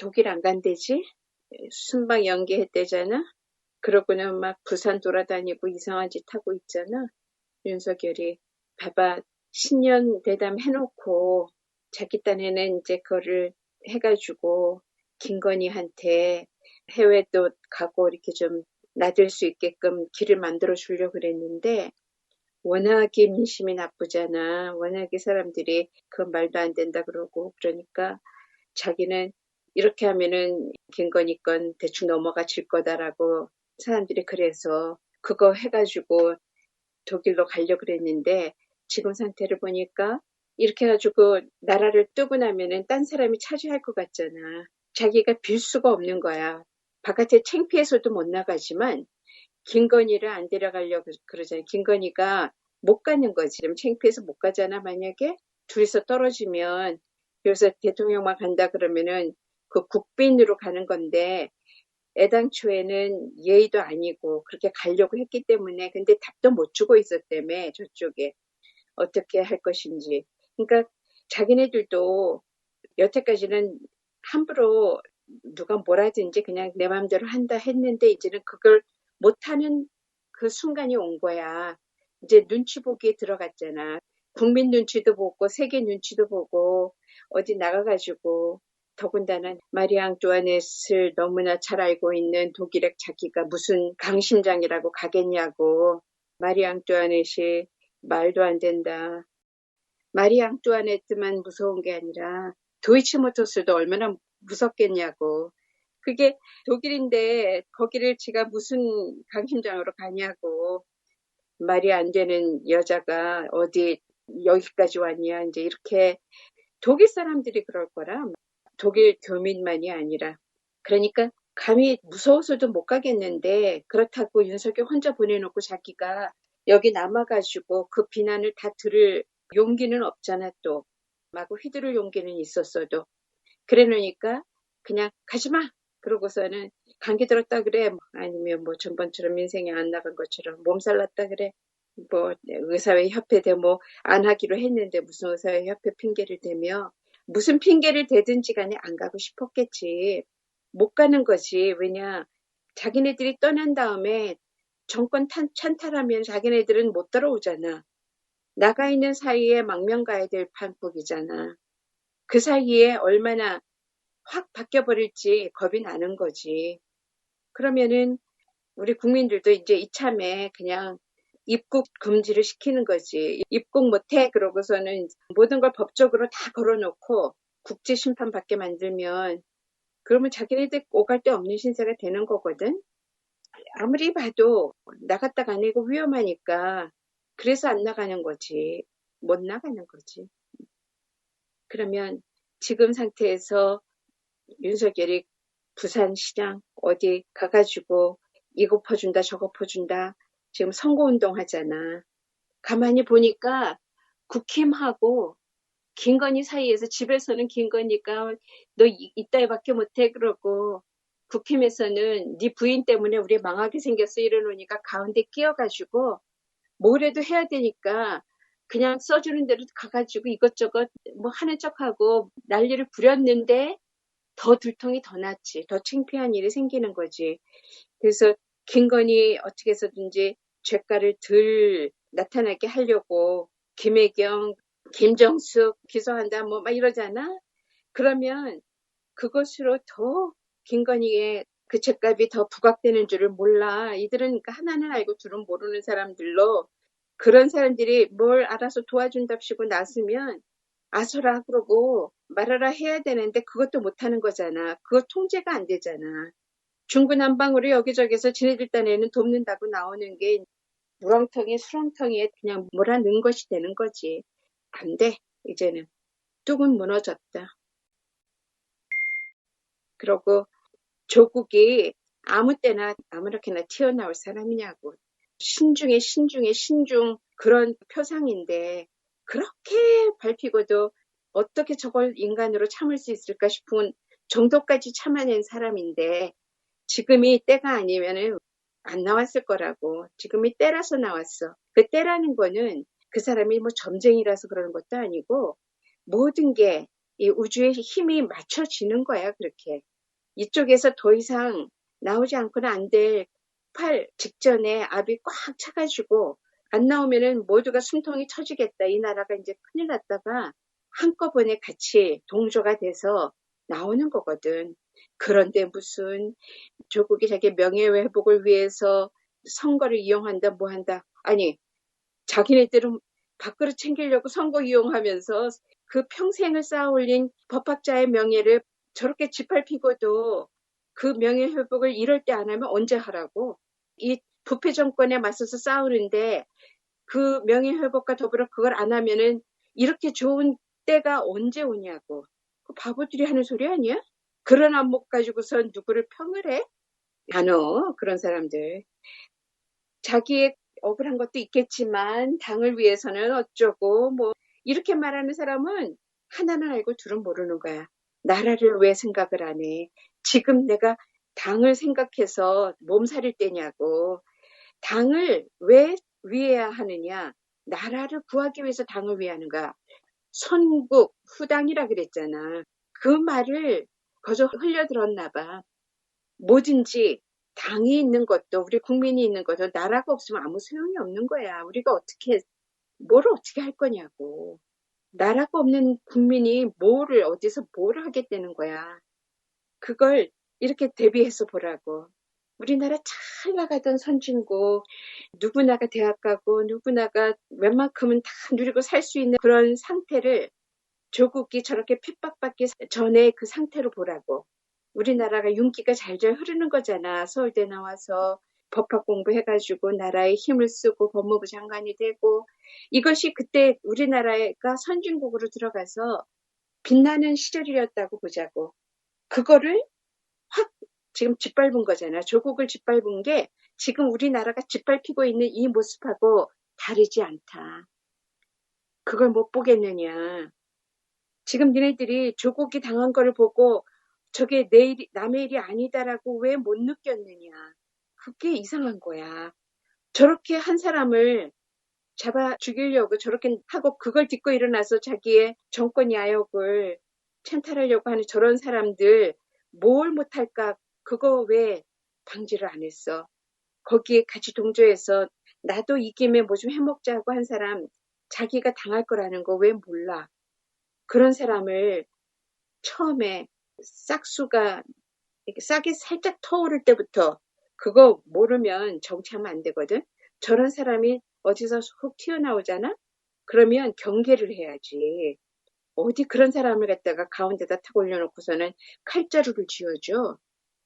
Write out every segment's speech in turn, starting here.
독일 안 간대지? 순방 연기했대잖아? 그러고는 막 부산 돌아다니고 이상한 짓 하고 있잖아. 윤석열이. 봐봐. 신년 대담 해놓고 자기 딴에는 이제 그거를 해가지고 김건희한테 해외도 가고 이렇게 좀 나들 수 있게끔 길을 만들어 주려고 그랬는데 워낙에 민심이 나쁘잖아. 워낙에 사람들이 그 말도 안 된다 그러고 그러니까 자기는 이렇게 하면은 김건희 건 대충 넘어가 질 거다라고 사람들이 그래서 그거 해가지고 독일로 가려고 그랬는데 지금 상태를 보니까 이렇게 해가지고 나라를 뜨고 나면은 딴 사람이 차지할 것 같잖아. 자기가 빌 수가 없는 거야. 바깥에 창피해서도 못 나가지만 김건희를 안 데려가려고 그러잖아요. 김건희가 못 가는 거지. 그럼 창피해서 못 가잖아. 만약에 둘이서 떨어지면 그래서 대통령만 간다 그러면은 그 국빈으로 가는 건데 애당초에는 예의도 아니고 그렇게 가려고 했기 때문에 근데 답도 못 주고 있었다며 저쪽에 어떻게 할 것인지 그러니까 자기네들도 여태까지는 함부로 누가 뭐라든지 그냥 내 마음대로 한다 했는데 이제는 그걸 못하는 그 순간이 온 거야. 이제 눈치 보기에 들어갔잖아. 국민 눈치도 보고 세계 눈치도 보고 어디 나가가지고 더군다나 마리 앙뚜아넷을 너무나 잘 알고 있는 독일의 자기가 무슨 강심장이라고 가겠냐고 마리 앙뚜아넷이 말도 안 된다. 마리 앙뚜아네트만 무서운 게 아니라 도이치모터스도 얼마나 무섭겠냐고. 그게 독일인데 거기를 제가 무슨 강심장으로 가냐고. 말이 안 되는 여자가 어디 여기까지 왔냐. 이제 이렇게 독일 사람들이 그럴 거라. 독일 교민만이 아니라. 그러니까 감히 무서워서도 못 가겠는데 그렇다고 윤석열 혼자 보내놓고 자기가 여기 남아가지고 그 비난을 다 들을 용기는 없잖아 또. 마구 휘두를 용기는 있었어도. 그래 놓으니까 그냥 가지마. 그러고서는 감기 들었다 그래. 아니면 뭐 전번처럼 인생이 안 나간 것처럼 몸살 났다 그래. 뭐 의사회 협회 데모 안 하기로 했는데 무슨 의사회 협회 핑계를 대며 무슨 핑계를 대든지 간에 안 가고 싶었겠지. 못 가는 거지. 왜냐 자기네들이 떠난 다음에 정권 탄, 찬탈하면 자기네들은 못 들어오잖아. 나가 있는 사이에 망명 가야 될 판국이잖아. 그 사이에 얼마나 확 바뀌어버릴지 겁이 나는 거지. 그러면은 우리 국민들도 이제 이참에 그냥 입국 금지를 시키는 거지. 입국 못해 그러고서는 모든 걸 법적으로 다 걸어놓고 국제 심판 받게 만들면 그러면 자기네들 오갈 데 없는 신세가 되는 거거든. 아무리 봐도 나갔다가 아니고 위험하니까 그래서 안 나가는 거지. 못 나가는 거지. 그러면 지금 상태에서 윤석열이 부산시장 어디 가가지고 이거 퍼준다 저거 퍼준다 지금 선거운동 하잖아. 가만히 보니까 국힘하고 김건희 사이에서 집에서는 김건희가 너 이따위밖에 못해 그러고 국힘에서는 네 부인 때문에 우리 망하게 생겼어 이러놓으니까 가운데 끼어가지고 뭐래도 해야 되니까 그냥 써주는 대로 가가지고 이것저것 뭐 하는 척하고 난리를 부렸는데 더 들통이 더 났지. 더 창피한 일이 생기는 거지. 그래서 김건희 어떻게 해서든지 죄가를 덜 나타나게 하려고 김혜경, 김정숙 기소한다 뭐 막 이러잖아. 그러면 그것으로 더 김건희의 그 죄값이 더 부각되는 줄을 몰라. 이들은 그러니까 하나는 알고 둘은 모르는 사람들로 그런 사람들이 뭘 알아서 도와준답시고 나서면 아서라 그러고 말하라 해야 되는데 그것도 못하는 거잖아. 그거 통제가 안 되잖아. 중구난방으로 여기저기서 지네들 딴에는 돕는다고 나오는 게 무렁텅이 수렁텅이에 그냥 몰아넣은 것이 되는 거지. 안 돼. 이제는 뚝은 무너졌다. 그러고 조국이 아무 때나 아무렇게나 튀어나올 사람이냐고. 신중에 신중에 신중 그런 표상인데 그렇게 밟히고도 어떻게 저걸 인간으로 참을 수 있을까 싶은 정도까지 참아낸 사람인데 지금이 때가 아니면은 안 나왔을 거라고. 지금이 때라서 나왔어. 그 때라는 거는 그 사람이 뭐 점쟁이라서 그러는 것도 아니고 모든 게 이 우주의 힘이 맞춰지는 거야, 그렇게. 이쪽에서 더 이상 나오지 않고는 안될 팔 직전에 압이 꽉 차가지고 안 나오면은 모두가 숨통이 터지겠다. 이 나라가 이제 큰일 났다가 한꺼번에 같이 동조가 돼서 나오는 거거든. 그런데 무슨 조국이 자기 명예 회복을 위해서 선거를 이용한다, 뭐 한다. 아니, 자기네들은 밖으로 챙기려고 선거 이용하면서 그 평생을 쌓아 올린 법학자의 명예를 저렇게 짓밟히고도 그 명예 회복을 이럴 때 안 하면 언제 하라고? 이 부패 정권에 맞서서 싸우는데 그 명예 회복과 더불어 그걸 안 하면은 이렇게 좋은 때가 언제 오냐고. 그 바보들이 하는 소리 아니야? 그런 안목 가지고선 누구를 평을 해? 단어 그런 사람들. 자기의 억울한 것도 있겠지만 당을 위해서는 어쩌고 뭐 이렇게 말하는 사람은 하나는 알고 둘은 모르는 거야. 나라를 왜 생각을 안 해? 지금 내가 당을 생각해서 몸살일 때냐고. 당을 왜 위해야 하느냐? 나라를 구하기 위해서 당을 위하는가? 선국, 후당이라 그랬잖아. 그 말을 거저 흘려들었나 봐. 뭐든지 당이 있는 것도 우리 국민이 있는 것도 나라가 없으면 아무 소용이 없는 거야. 우리가 어떻게 뭘 어떻게 할 거냐고. 나라가 없는 국민이 뭐를 어디서 뭘 하겠다는 거야. 그걸 이렇게 대비해서 보라고. 우리나라 잘 나가던 선진국, 누구나가 대학 가고 누구나가 웬만큼은 다 누리고 살 수 있는 그런 상태를 조국이 저렇게 핍박받기 전에 그 상태로 보라고. 우리나라가 윤기가 잘잘 흐르는 거잖아. 서울대 나와서 법학 공부해가지고 나라의 힘을 쓰고 법무부 장관이 되고 이것이 그때 우리나라가 선진국으로 들어가서 빛나는 시절이었다고 보자고. 그거를 확 지금 짓밟은 거잖아. 조국을 짓밟은 게 지금 우리나라가 짓밟히고 있는 이 모습하고 다르지 않다. 그걸 못 보겠느냐. 지금 니네들이 조국이 당한 거를 보고 저게 내 일, 남의 일이 아니다라고 왜 못 느꼈느냐. 그게 이상한 거야. 저렇게 한 사람을 잡아 죽이려고 저렇게 하고 그걸 딛고 일어나서 자기의 정권 야욕을 찬탈하려고 하는 저런 사람들 뭘 못할까 그거 왜 방지를 안 했어. 거기에 같이 동조해서 나도 이 김에 뭐 좀 해먹자고 한 사람 자기가 당할 거라는 거 왜 몰라. 그런 사람을 처음에 싹수가 싹이 살짝 터오를 때부터 그거 모르면 정치하면 안 되거든. 저런 사람이 어디서 훅 튀어나오잖아? 그러면 경계를 해야지. 어디 그런 사람을 갖다가 가운데다 탁 올려놓고서는 칼자루를 쥐어줘.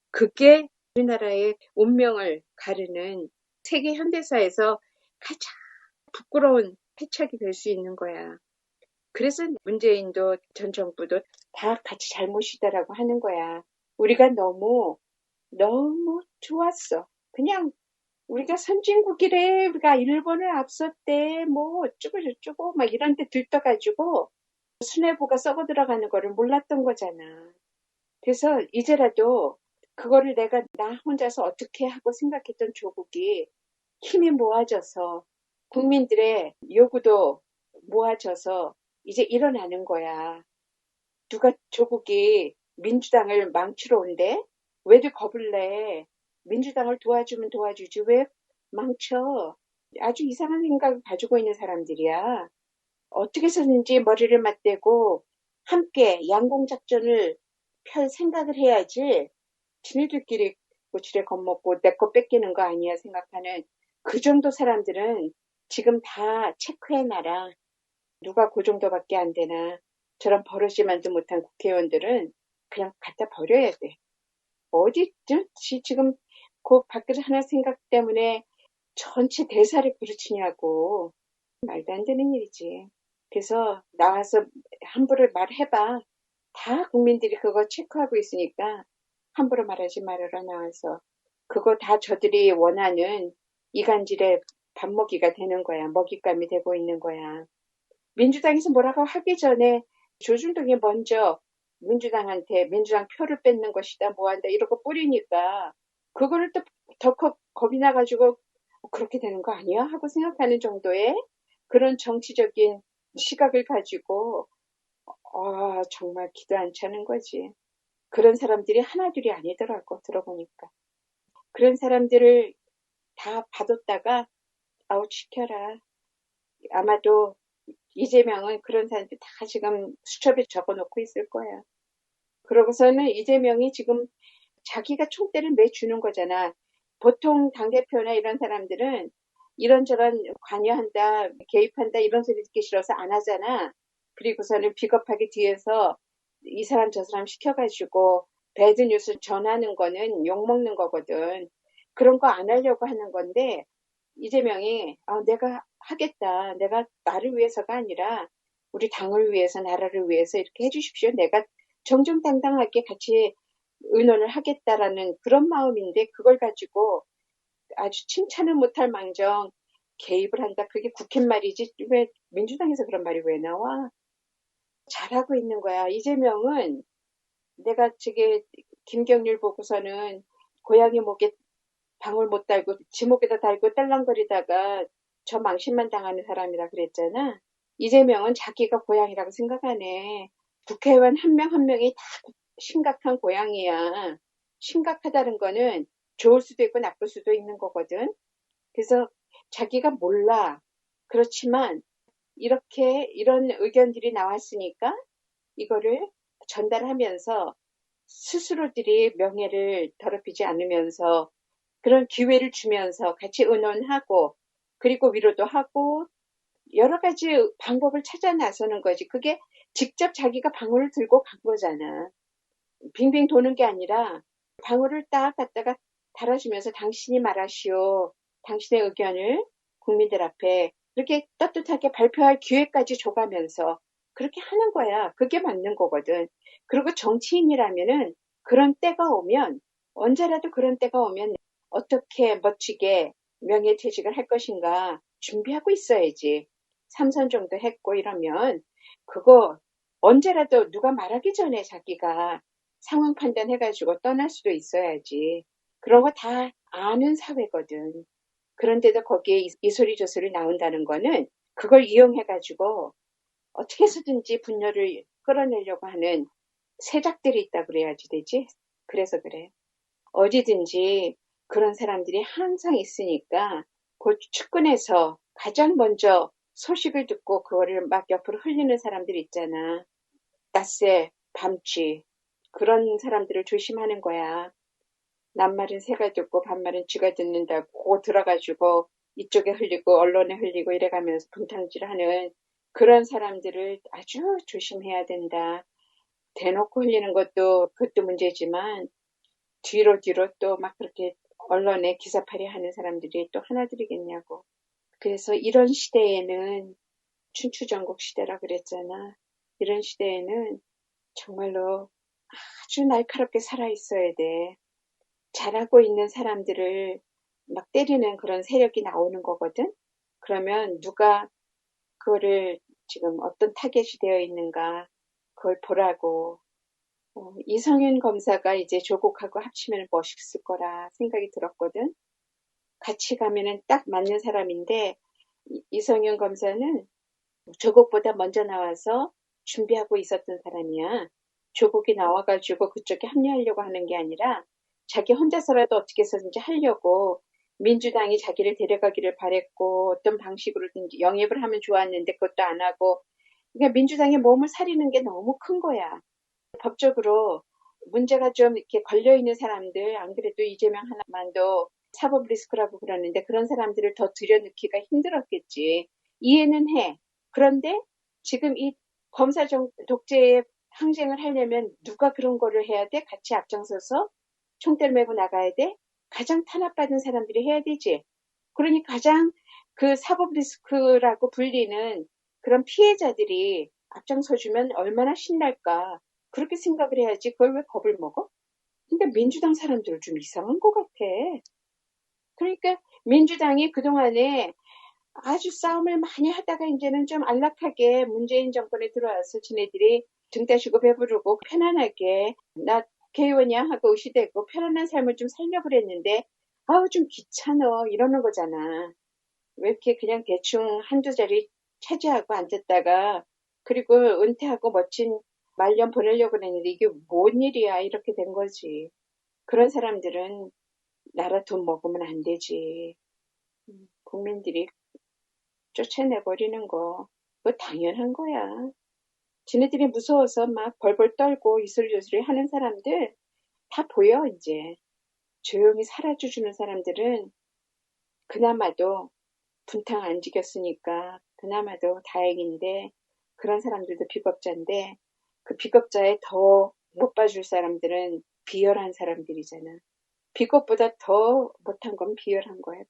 그게 우리나라의 운명을 가르는 세계 현대사에서 가장 부끄러운 패착이 될 수 있는 거야. 그래서 문재인도 전 정부도 다 같이 잘못이다라고 하는 거야. 우리가 너무 너무 좋았어. 그냥 우리가 선진국이래, 우리가 일본을 앞섰대, 뭐 어쩌고 저쩌고 막 이런 데 들떠가지고 수뇌부가 썩어 들어가는 거를 몰랐던 거잖아. 그래서 이제라도 그거를 내가 나 혼자서 어떻게 하고 생각했던 조국이 힘이 모아져서 국민들의 요구도 모아져서 이제 일어나는 거야. 누가 조국이 민주당을 망치러 온대? 왜들 겁을 내? 민주당을 도와주면 도와주지 왜 망쳐? 아주 이상한 생각을 가지고 있는 사람들이야. 어떻게 해서든지 머리를 맞대고 함께 양공작전을 펼 생각을 해야지 지네들끼리 고치에 겁먹고 내 거 뺏기는 거 아니야 생각하는 그 정도 사람들은 지금 다 체크해놔라. 누가 그 정도밖에 안 되나. 저런 버릇이 만도 못한 국회의원들은 그냥 갖다 버려야 돼. 어디 지금 그 밖에서 하나 생각 때문에 전체 대사를 부르치냐고. 말도 안 되는 일이지. 그래서 나와서 함부로 말해봐. 다 국민들이 그거 체크하고 있으니까 함부로 말하지 말아라 나와서. 그거 다 저들이 원하는 이간질의 밥먹이가 되는 거야. 먹잇감이 되고 있는 거야. 민주당에서 뭐라고 하기 전에 조준동이 먼저 민주당한테 민주당 표를 뺏는 것이다 뭐한다 이러고 뿌리니까 그거를 또 더 겁이 나가지고 그렇게 되는 거 아니야 하고 생각하는 정도의 그런 정치적인 시각을 가지고 아, 정말 기도 안 차는 거지. 그런 사람들이 하나둘이 아니더라고, 들어보니까. 그런 사람들을 다 봐뒀다가 아웃시켜라. 아마도 이재명은 그런 사람들 다 지금 수첩에 적어놓고 있을 거야. 그러고서는 이재명이 지금 자기가 총대를 매주는 거잖아. 보통 당대표나 이런 사람들은 이런저런 관여한다, 개입한다 이런 소리 듣기 싫어서 안 하잖아. 그리고서는 비겁하게 뒤에서 이 사람 저 사람 시켜가지고 배드 뉴스 전하는 거는 욕먹는 거거든. 그런 거 안 하려고 하는 건데 이재명이 아, 내가 하겠다. 내가 나를 위해서가 아니라 우리 당을 위해서 나라를 위해서 이렇게 해주십시오. 내가 정정당당하게 같이 의논을 하겠다라는 그런 마음인데 그걸 가지고 아주 칭찬을 못할 망정 개입을 한다. 그게 국회말이지 왜 민주당에서 그런 말이 왜 나와? 잘하고 있는 거야. 이재명은 내가 저게 김경률 보고서는 고양이 목에 방울 못 달고 지목에다 달고 딸랑거리다가 저 망신만 당하는 사람이라 그랬잖아. 이재명은 자기가 고양이라고 생각하네. 국회의원 한명한 명이 다 심각한 고양이야. 심각하다는 거는 좋을 수도 있고 나쁠 수도 있는 거거든. 그래서 자기가 몰라. 그렇지만 이렇게 이런 의견들이 나왔으니까 이거를 전달하면서 스스로들이 명예를 더럽히지 않으면서 그런 기회를 주면서 같이 의논하고 그리고 위로도 하고 여러 가지 방법을 찾아 나서는 거지. 그게 직접 자기가 방울을 들고 간 거잖아. 빙빙 도는 게 아니라 방울을 딱 갖다가 달아주면서 당신이 말하시오. 당신의 의견을 국민들 앞에 그렇게 떳떳하게 발표할 기회까지 줘가면서 그렇게 하는 거야. 그게 맞는 거거든. 그리고 정치인이라면은 그런 때가 오면 언제라도 그런 때가 오면 어떻게 멋지게 명예퇴직을 할 것인가 준비하고 있어야지. 삼선 정도 했고 이러면 그거 언제라도 누가 말하기 전에 자기가 상황 판단해가지고 떠날 수도 있어야지. 그런 거 다 아는 사회거든. 그런데도 거기에 이 소리 저 소리 나온다는 거는 그걸 이용해가지고 어떻게 해서든지 분열을 끌어내려고 하는 세작들이 있다 그래야지 되지. 그래서 그래. 어디든지 그런 사람들이 항상 있으니까 그 측근에서 가장 먼저 소식을 듣고 그거를 막 옆으로 흘리는 사람들 있잖아. 낮새, 밤쥐. 그런 사람들을 조심하는 거야. 낱말은 새가 듣고 반말은 쥐가 듣는다고 들어가지고 이쪽에 흘리고 언론에 흘리고 이래가면서 분탕질하는 그런 사람들을 아주 조심해야 된다. 대놓고 흘리는 것도 그것도 문제지만 뒤로 뒤로 또 막 그렇게 언론에 기사팔이 하는 사람들이 또 하나들이겠냐고. 그래서 이런 시대에는 춘추전국 시대라 그랬잖아. 이런 시대에는 정말로 아주 날카롭게 살아 있어야 돼. 잘하고 있는 사람들을 막 때리는 그런 세력이 나오는 거거든. 그러면 누가 그거를 지금 어떤 타겟이 되어 있는가 그걸 보라고 어, 이성윤 검사가 이제 조국하고 합치면 멋있을 거라 생각이 들었거든. 같이 가면은 딱 맞는 사람인데 이성윤 검사는 조국보다 먼저 나와서 준비하고 있었던 사람이야. 조국이 나와가지고 그쪽에 합류하려고 하는 게 아니라 자기 혼자서라도 어떻게 해서든지 하려고 민주당이 자기를 데려가기를 바랬고 어떤 방식으로든지 영입을 하면 좋았는데 그것도 안 하고 그러니까 민주당의 몸을 사리는 게 너무 큰 거야. 법적으로 문제가 좀 이렇게 걸려있는 사람들, 안 그래도 이재명 하나만도 사법 리스크라고 그러는데 그런 사람들을 더 들여놓기가 힘들었겠지. 이해는 해. 그런데 지금 이 검사 독재의 항쟁을 하려면 누가 그런 거를 해야 돼? 같이 앞장서서 총대를 메고 나가야 돼? 가장 탄압받은 사람들이 해야 되지. 그러니 가장 그 사법 리스크라고 불리는 그런 피해자들이 앞장서주면 얼마나 신날까. 그렇게 생각을 해야지 그걸 왜 겁을 먹어? 근데 민주당 사람들은 좀 이상한 것 같아. 그러니까 민주당이 그동안에 아주 싸움을 많이 하다가 이제는 좀 안락하게 문재인 정권에 들어와서 지네들이 등 따시고 배부르고 편안하게 나 국회의원이야 하고 의시되고 편안한 삶을 좀 살려고 그랬는데 아우 좀 귀찮어 이러는 거잖아. 왜 이렇게 그냥 대충 한두 자리 차지하고 앉았다가 그리고 은퇴하고 멋진 말년 보내려고 했는데 이게 뭔 일이야 이렇게 된 거지. 그런 사람들은 나라 돈 먹으면 안 되지. 음, 국민들이 쫓아내버리는 거, 그거 당연한 거야. 지네들이 무서워서 막 벌벌 떨고 이슬조슬이 하는 사람들 다 보여, 이제. 조용히 사라져주는 사람들은 그나마도 분탕 안 지겼으니까 그나마도 다행인데 그런 사람들도 비겁자인데 그 비겁자에 더 못 봐줄 사람들은 비열한 사람들이잖아. 비겁보다 더 못한 건 비열한 거야.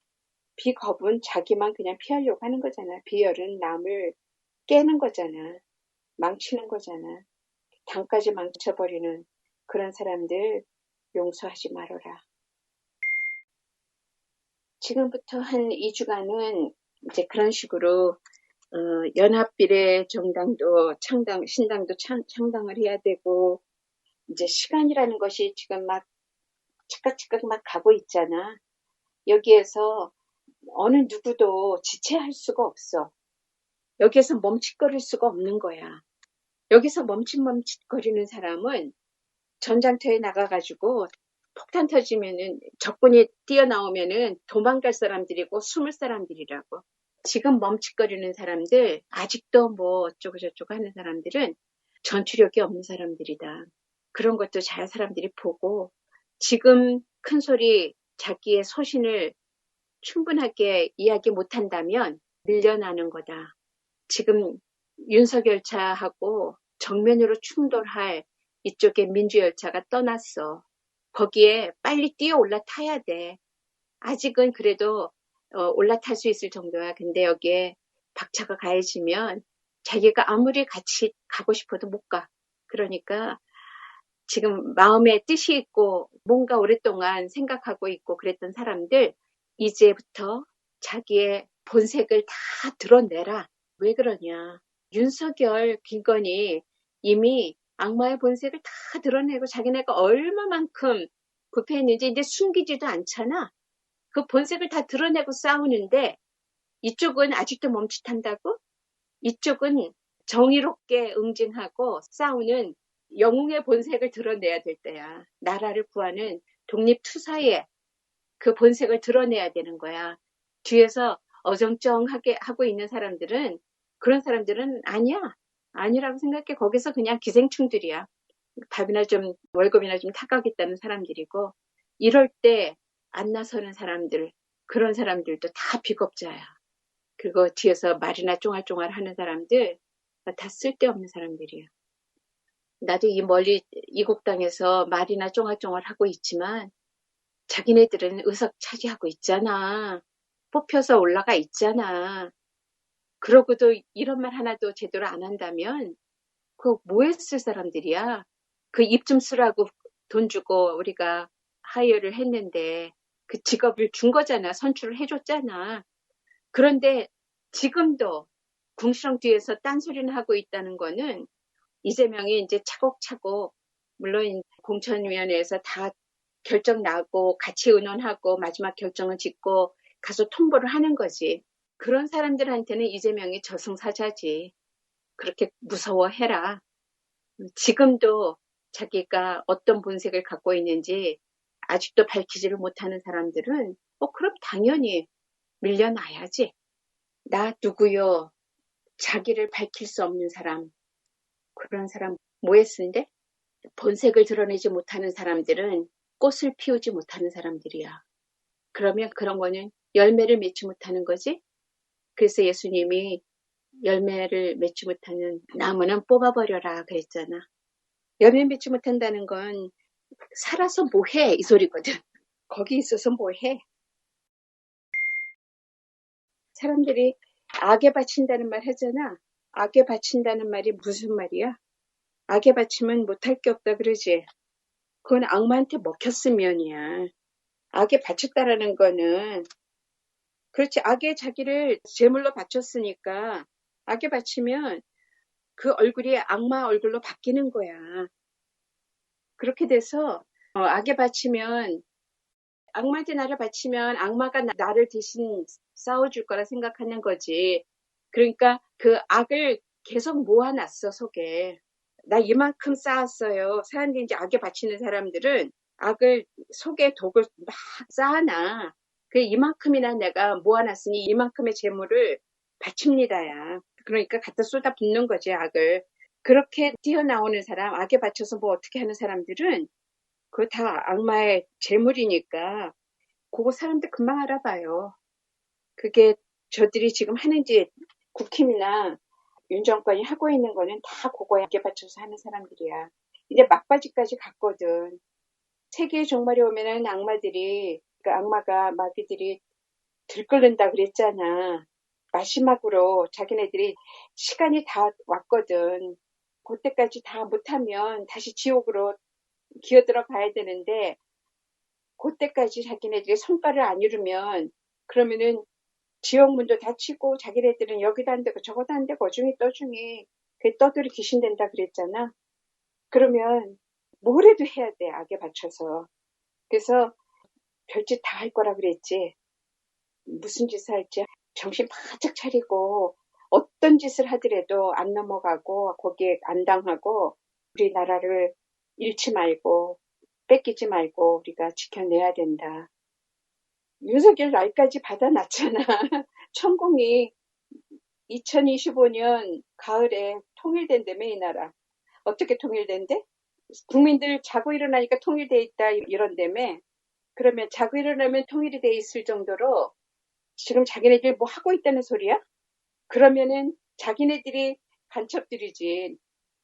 비겁은 자기만 그냥 피하려고 하는 거잖아. 비열은 남을 깨는 거잖아. 망치는 거잖아. 당까지 망쳐버리는 그런 사람들 용서하지 말아라. 지금부터 한 2주간은 이제 그런 식으로 어, 연합비례 정당도 창당, 신당도 창, 창당을 해야 되고 이제 시간이라는 것이 지금 막 즉각즉각 막 가고 있잖아. 여기에서 어느 누구도 지체할 수가 없어. 여기에서 멈칫거릴 수가 없는 거야. 여기서 멈칫멈칫거리는 사람은 전장터에 나가가지고 폭탄 터지면은 적군이 뛰어나오면은 도망갈 사람들이고 숨을 사람들이라고. 지금 멈칫거리는 사람들, 아직도 뭐 어쩌고 저쩌고 하는 사람들은 전투력이 없는 사람들이다. 그런 것도 잘 사람들이 보고 지금 큰 소리 자기의 소신을 충분하게 이야기 못한다면 밀려나는 거다. 지금 윤석열 차하고 정면으로 충돌할 이쪽에 민주열차가 떠났어. 거기에 빨리 뛰어 올라타야 돼. 아직은 그래도 어, 올라탈 수 있을 정도야. 근데 여기에 박차가 가해지면 자기가 아무리 같이 가고 싶어도 못 가. 그러니까 지금 마음에 뜻이 있고 뭔가 오랫동안 생각하고 있고 그랬던 사람들 이제부터 자기의 본색을 다 드러내라. 왜 그러냐. 윤석열, 김건희 이미 악마의 본색을 다 드러내고 자기네가 얼마만큼 부패했는지 이제 숨기지도 않잖아. 그 본색을 다 드러내고 싸우는데 이쪽은 아직도 멈칫한다고? 이쪽은 정의롭게 응징하고 싸우는 영웅의 본색을 드러내야 될 때야. 나라를 구하는 독립투사의 그 본색을 드러내야 되는 거야. 뒤에서 어정쩡하게 하고 있는 사람들은 그런 사람들은 아니야. 아니라고 생각해. 거기서 그냥 기생충들이야. 밥이나 좀 월급이나 좀 타가겠다는 사람들이고 이럴 때 안 나서는 사람들 그런 사람들도 다 비겁자야. 그리고 뒤에서 말이나 쫑알쫑알 하는 사람들 다 쓸데없는 사람들이야. 나도 이 멀리 이국 땅에서 말이나 쫑알쫑알 하고 있지만 자기네들은 의석 차지하고 있잖아. 뽑혀서 올라가 있잖아. 그러고도 이런 말 하나도 제대로 안 한다면 그뭐 했을 사람들이야. 그 입 좀 쓰라고 돈 주고 우리가 하이어를 했는데 그 직업을 준 거잖아. 선출을 해줬잖아. 그런데 지금도 궁시렁 뒤에서 딴소리는 하고 있다는 거는 이재명이 이제 차곡차곡 물론 공천위원회에서 다 결정 나고 같이 의논하고 마지막 결정을 짓고 가서 통보를 하는 거지. 그런 사람들한테는 이재명이 저승사자지. 그렇게 무서워해라. 지금도 자기가 어떤 본색을 갖고 있는지 아직도 밝히지를 못하는 사람들은 어 그럼 당연히 밀려나야지. 나 누구요? 자기를 밝힐 수 없는 사람. 그런 사람 뭐 했는데? 본색을 드러내지 못하는 사람들은 꽃을 피우지 못하는 사람들이야. 그러면 그런 거는 열매를 맺지 못하는 거지? 그래서 예수님이 열매를 맺지 못하는 나무는 뽑아버려라 그랬잖아. 열매 맺지 못한다는 건 살아서 뭐해 이 소리거든. 거기 있어서 뭐해. 사람들이 악에 바친다는 말 하잖아. 악에 바친다는 말이 무슨 말이야? 악에 바치면 못할 게 없다 그러지. 그건 악마한테 먹혔으면이야. 악에 바쳤다라는 거는 그렇지. 악에 자기를 제물로 바쳤으니까 악에 바치면 그 얼굴이 악마 얼굴로 바뀌는 거야. 그렇게 돼서 어, 악에 바치면 악마한테 나를 바치면 악마가 나 를 대신 싸워줄 거라 생각하는 거지. 그러니까 그 악을 계속 모아놨어, 속에. 나 이만큼 쌓았어요. 사람들이 이제 악에 바치는 사람들은 악을 속에 독을 막 쌓아놔. 그 이만큼이나 내가 모아놨으니 이만큼의 재물을 바칩니다야. 그러니까 갖다 쏟아 붓는 거지, 악을. 그렇게 뛰어나오는 사람, 악에 바쳐서 뭐 어떻게 하는 사람들은 그거 다 악마의 재물이니까 그거 사람들 금방 알아봐요. 그게 저들이 지금 하는지 국힘이나 윤 정권이 하고 있는 거는 다 그거에 악에 바쳐서 하는 사람들이야. 이제 막바지까지 갔거든. 세계의 종말이 오면은 악마들이, 그 악마가 마귀들이 들끓는다 그랬잖아. 마지막으로 자기네들이 시간이 다 왔거든. 그때까지 다 못하면 다시 지옥으로 기어 들어 가야 되는데 그때까지 자기네들이 성과를 안 이루면 그러면은 지옥 문도 닫히고 자기네들은 여기도 안 되고 저것도 안 되고 어중이 떠중이 그 떠들이 귀신 된다 그랬잖아. 그러면 뭐래도 해야 돼 악에 받쳐서. 그래서 별짓 다 할 거라 그랬지. 무슨 짓을 할지 정신 바짝 차리고 어떤 짓을 하더라도 안 넘어가고 거기에 안 당하고 우리나라를 잃지 말고 뺏기지 말고 우리가 지켜내야 된다. 윤석열 날까지 받아놨잖아. 천공이 2025년 가을에 통일된다며 이 나라. 어떻게 통일된대? 국민들 자고 일어나니까 통일돼 있다 이런다며. 그러면 자고 일어나면 통일이 돼 있을 정도로 지금 자기네들 뭐 하고 있다는 소리야? 그러면은 자기네들이 간첩들이지.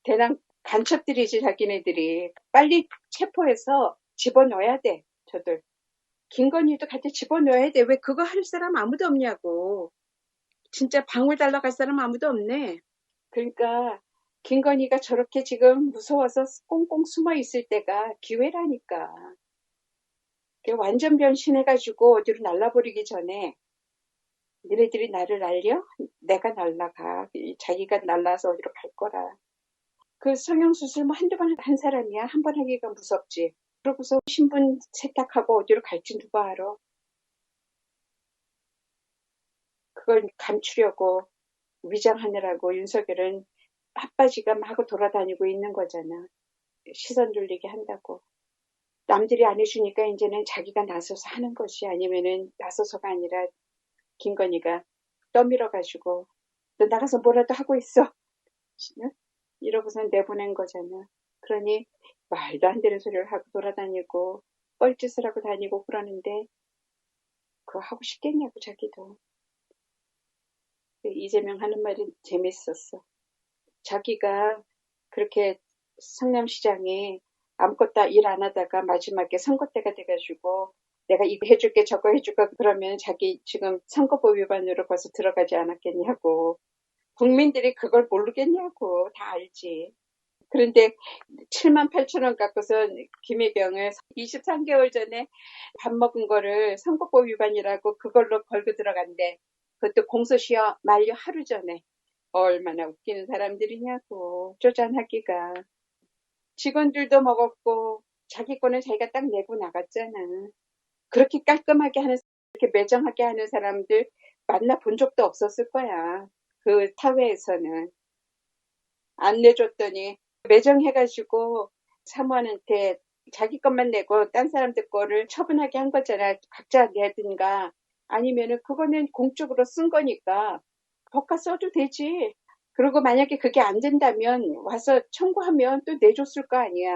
대남 간첩들이지 자기네들이. 빨리 체포해서 집어넣어야 돼. 저들. 김건희도 같이 집어넣어야 돼. 왜 그거 할 사람 아무도 없냐고. 진짜 방울 달러 갈 사람 아무도 없네. 그러니까 김건희가 저렇게 지금 무서워서 꽁꽁 숨어 있을 때가 기회라니까. 완전 변신해가지고 어디로 날라버리기 전에 너네들이 나를 날려? 내가 날라가. 자기가 날라서 어디로 갈 거라. 그 성형수술 뭐 한두 번 한 사람이야. 한 번 하기가 무섭지. 그러고서 신분 세탁하고 어디로 갈지 누가 알아. 그걸 감추려고 위장하느라고 윤석열은 핫바지가 마구 돌아다니고 있는 거잖아. 시선 돌리게 한다고. 남들이 안 해주니까 이제는 자기가 나서서 하는 것이 아니면은 나서서가 아니라 김건희가 떠밀어 가지고 너 나가서 뭐라도 하고 있어. 이러고선 내보낸 거잖아. 그러니 말도 안 되는 소리를 하고 돌아다니고 뻘짓을 하고 다니고 그러는데 그거 하고 싶겠냐고 자기도. 이재명 하는 말이 재밌었어. 자기가 그렇게 성남시장에 아무것도 일 안 하다가 마지막에 선거 때가 돼가지고 내가 이거 해줄게 저거 해줄까 그러면 자기 지금 선거법 위반으로 벌써 들어가지 않았겠냐고 국민들이 그걸 모르겠냐고 다 알지. 그런데 7만 8천 원 갖고서 김혜경을 23개월 전에 밥 먹은 거를 선거법 위반이라고 그걸로 걸고 들어간대 그것도 공소시효 만료 하루 전에 얼마나 웃기는 사람들이냐고 쪼잔하기가. 직원들도 먹었고 자기 거는 자기가 딱 내고 나갔잖아 그렇게 깔끔하게 하는, 이렇게 매정하게 하는 사람들 만나 본 적도 없었을 거야. 그 사회에서는. 안 내줬더니 매정해가지고 사모한테 자기 것만 내고 딴 사람들 거를 처분하게 한 거잖아. 각자 내든가 아니면은 그거는 공적으로 쓴 거니까 법과 써도 되지. 그리고 만약에 그게 안 된다면 와서 청구하면 또 내줬을 거 아니야.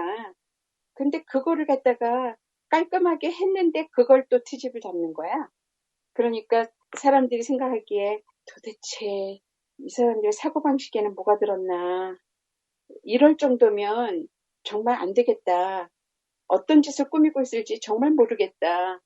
근데 그거를 갖다가 깔끔하게 했는데 그걸 또 트집을 잡는 거야. 그러니까 사람들이 생각하기에 도대체 이 사람들 사고방식에는 뭐가 들었나. 이럴 정도면 정말 안 되겠다. 어떤 짓을 꾸미고 있을지 정말 모르겠다.